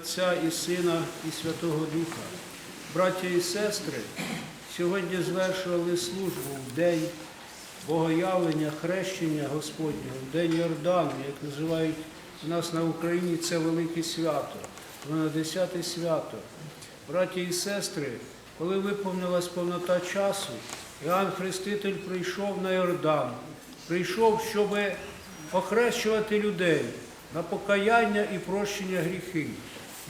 Отця і Сина і Святого Духа. Браття і сестри, сьогодні звершували службу в день Богоявлення, хрещення Господнього, в день Йордану, як називають у нас на Україні, це велике свято, воно десяте свято. Браті і сестри, коли виповнилась повнота часу, Іоанн Хреститель прийшов на Йордан, прийшов, щоб охрещувати людей на покаяння і прощення гріхів.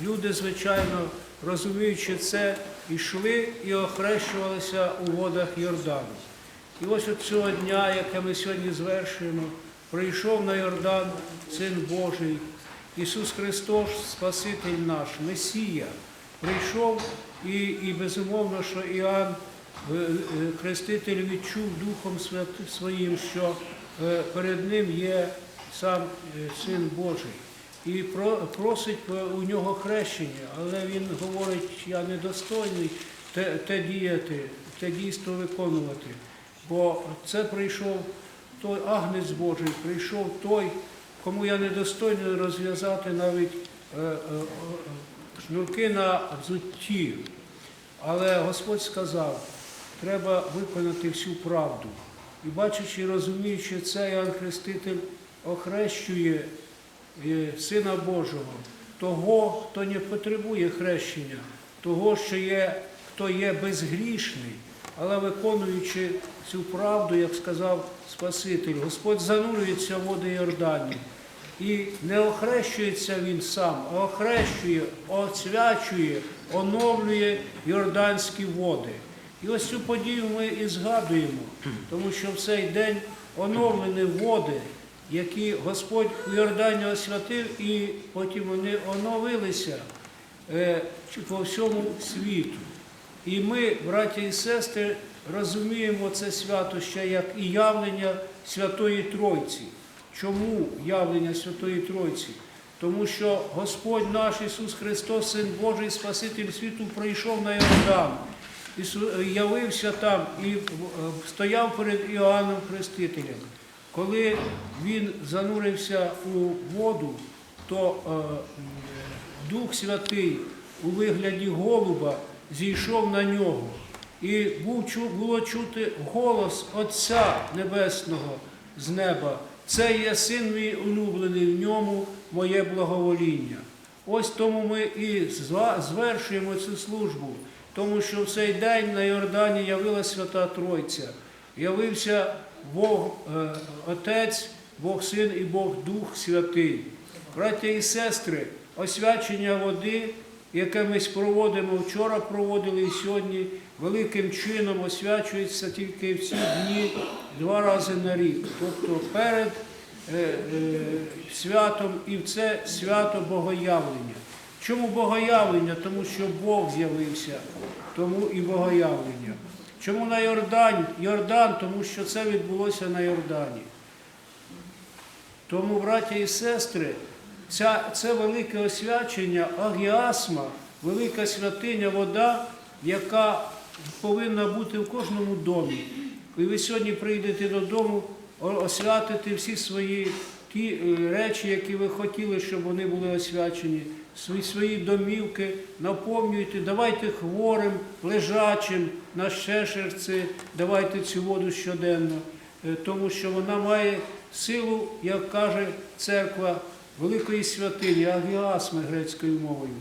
Люди, звичайно, розуміючи це, йшли і охрещувалися у водах Йордану. І ось от цього дня, яке ми сьогодні звершуємо, прийшов на Йордан Син Божий, Ісус Христос, Спаситель наш, Месія, прийшов і, і безумовно, що Іоанн, е, е, Хреститель, відчув Духом Своїм, що е, перед ним є сам Син Божий. І про- просить е, у нього хрещення, але він говорить, я недостойний те, те діяти, те дійство виконувати. Бо це прийшов той агнець Божий, прийшов той, кому я недостойний розв'язати навіть е, е, е, шнурки на взутті. Але Господь сказав, треба виконати всю правду. І бачачи, розуміючи це, Іоанн Хреститель охрещує Сина Божого, того, хто не потребує хрещення, того, що є, хто є безгрішний, але виконуючи цю правду, як сказав Спаситель, Господь занурюється в води Йордані. І не охрещується він сам, а охрещує, освячує, оновлює йорданські води. І ось цю подію ми і згадуємо, тому що в цей день оновлені води, які Господь у Йордані освятив, і потім вони оновилися е, по всьому світу. І ми, браті і сестри, розуміємо це свято ще як і явлення Святої Тройці. Чому явлення Святої Тройці? Тому що Господь наш Ісус Христос, Син Божий, Спаситель світу, прийшов на Йордан, явився там і е, стояв перед Іоанном Хрестителем. Коли він занурився у воду, то е, Дух Святий у вигляді голуба зійшов на нього. І було чути голос Отця Небесного з неба. Це є син мій улюблений, в ньому моє благовоління. Ось тому ми і звершуємо цю службу, тому що в цей день на Йордані явилася Свята Тройця. Явився Бог е, Отець, Бог Син і Бог Дух Святий. Браття і сестри, освячення води, яке ми проводимо вчора, проводили і сьогодні, великим чином освячується тільки в ці дні два рази на рік. Тобто перед е, е, святом і в це свято Богоявлення. Чому Богоявлення? Тому що Бог з'явився, тому і Богоявлення. Чому на Йордан? Йордан, тому що це відбулося на Йордані. Тому, браття і сестри, ця, це велике освячення, агіасма, велика святиня, вода, яка повинна бути в кожному домі. І ви сьогодні прийдете додому, освятите всі свої ті е, речі, які ви хотіли, щоб вони були освячені, свої, свої домівки, наповнюйте, давайте хворим, лежачим на шешерці, давайте цю воду щоденно. Е, тому що вона має силу, як каже церква, великої святині, агіасми грецькою мовою.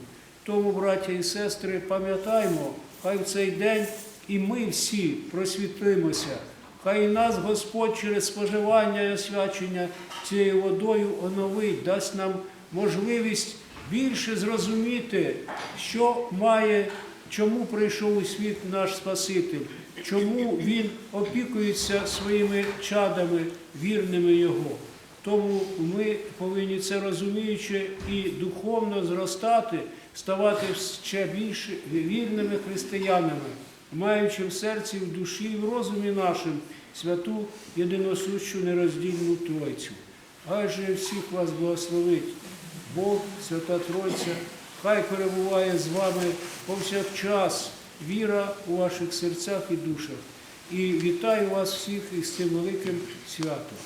Тому, браття і сестри, пам'ятаймо, хай в цей день і ми всі просвітлимося. Хай нас Господь через споживання і освячення цією водою оновить, дасть нам можливість більше зрозуміти, що має, чому прийшов у світ наш Спаситель, чому Він опікується своїми чадами, вірними Його. Тому ми повинні це розуміючи і духовно зростати, ставати ще більш вірними християнами, маючи в серці, в душі і в розумі нашим святу єдиносущу нероздільну Тройцю. Хай же всіх вас благословить Бог, Свята Тройця, хай перебуває з вами повсякчас віра у ваших серцях і душах. І вітаю вас всіх із цим великим святом.